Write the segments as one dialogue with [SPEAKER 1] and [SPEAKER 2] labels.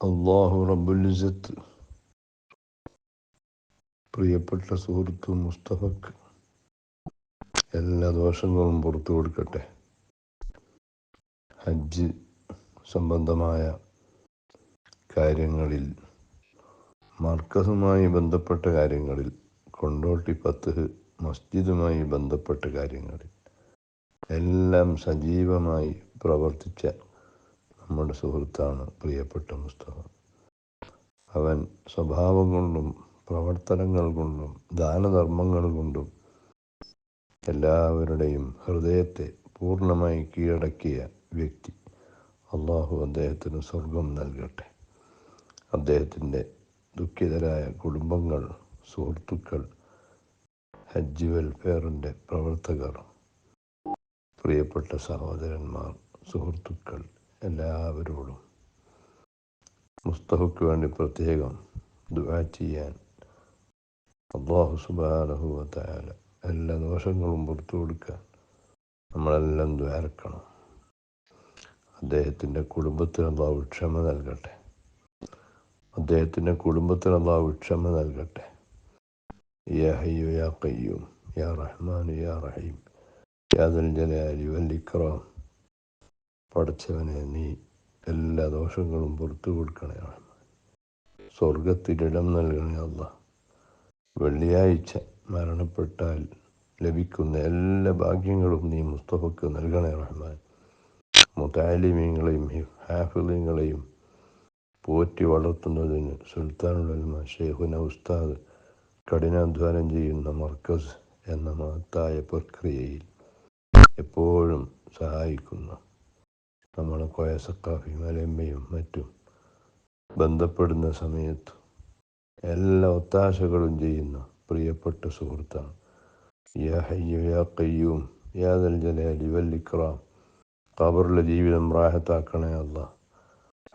[SPEAKER 1] അള്ളാഹു റബുലിസത്ത് പ്രിയപ്പെട്ട സുഹൃത്ത് മുസ്തഫക്ക് എല്ലാ ദോഷങ്ങളും പുറത്തു കൊടുക്കട്ടെ. ഹജ്ജ് സംബന്ധമായ കാര്യങ്ങളിൽ മർക്കസുമായി ബന്ധപ്പെട്ട കാര്യങ്ങളിൽ കൊണ്ടോട്ടി പത്ത് മസ്ജിദുമായി ബന്ധപ്പെട്ട കാര്യങ്ങളിൽ എല്ലാം സജീവമായി പ്രവർത്തിച്ച നമ്മുടെ സുഹൃത്താണ് പ്രിയപ്പെട്ട മുസ്തഫ. അവൻ സ്വഭാവം കൊണ്ടും പ്രവർത്തനങ്ങൾ കൊണ്ടും ദാനധർമ്മങ്ങൾ കൊണ്ടും എല്ലാവരുടെയും ഹൃദയത്തെ പൂർണമായി കീഴടക്കിയ വ്യക്തി. അള്ളാഹു അദ്ദേഹത്തിന് സ്വർഗം നൽകട്ടെ. അദ്ദേഹത്തിന്റെ ദുഃഖിതരായ കുടുംബങ്ങൾ സുഹൃത്തുക്കൾ ഹജ്ജ് വെൽഫെയറിന്റെ പ്രവർത്തകർ പ്രിയപ്പെട്ട സഹോദരന്മാർ സുഹൃത്തുക്കൾ എല്ലാവരോടും മുസ്തഫയ്ക്ക് വേണ്ടി പ്രത്യേകം ദുആ ചെയ്യാൻ അള്ളാഹു സുബാനഹുവത്തായാല എല്ലാ ദോഷങ്ങളും പുറത്തു കൊടുക്കാൻ നമ്മളെല്ലാം ദ്വാരക്കണം അദ്ദേഹത്തിന്റെ കുടുംബത്തിന് അള്ളാഹു ക്ഷമ നൽകട്ടെ. അദ്ദേഹത്തിന്റെ കുടുംബത്തിന് അള്ളാഹു ക്ഷമ നൽകട്ടെ. യാ ഹയ്യു യാ കയ്യൂം യാ റഹ്മാൻ യാ റഹീം യാ ദൽ ജലാലി വൽ പടച്ചവനെ നീ എല്ലാ ദോഷങ്ങളും പുറത്തു കൊടുക്കണേ സ്വർഗത്തിലിടം നൽകണേ അല്ല വെള്ളിയാഴ്ച മരണപ്പെട്ടാൽ ലഭിക്കുന്ന എല്ലാ ഭാഗ്യങ്ങളും നീ മുസ്തഫക്ക് നൽകണേ റഹ്മാൻ. മുതാലിമീങ്ങളെയും ഹാഫിളിങ്ങളെയും പോറ്റി വളർത്തുന്നതിന് സുൽത്താനുലമ ഷെയ്ഖുന ഉസ്താദ് കഠിനാധ്വാനം ചെയ്യുന്ന മർക്കസ് എന്ന മഹത്തായ പ്രക്രിയയിൽ എപ്പോഴും സഹായിക്കുന്ന. നമ്മൾ കോയ സക്കാഫി മലയമ്മയും മറ്റും ബന്ധപ്പെടുന്ന സമയത്ത് എല്ലാ ഒത്താശകളും ചെയ്യുന്ന പ്രിയപ്പെട്ട സുഹൃത്താണ്. യാ ഹയ്യു യാ ജലാലി വൽ ഇക്രാം ജീവിതം റാഹത്താക്കണേ അല്ല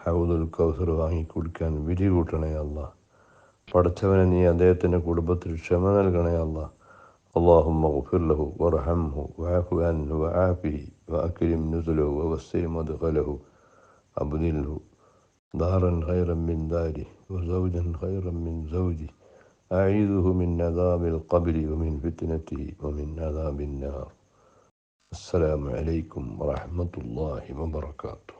[SPEAKER 1] ഹൗദുൽ കൗസർ വാങ്ങി വിധി കൂട്ടണേ അല്ല പഠിച്ചവനെ നീ അദ്ദേഹത്തിന്റെ കുടുംബത്തിൽ ക്ഷമ നൽകണേ അല്ല അള്ളാഹു ഗുഫിർലഹു വർഹംഹു വാഹു അൻഹു വാഫിഹി وأكرم نزله ووسع مدخله أبدله دارا خيرا من داره وزوجا خيرا من زوجه أعيذه من عذاب القبر ومن فتنته ومن عذاب النار. السلام عليكم ورحمة الله وبركاته.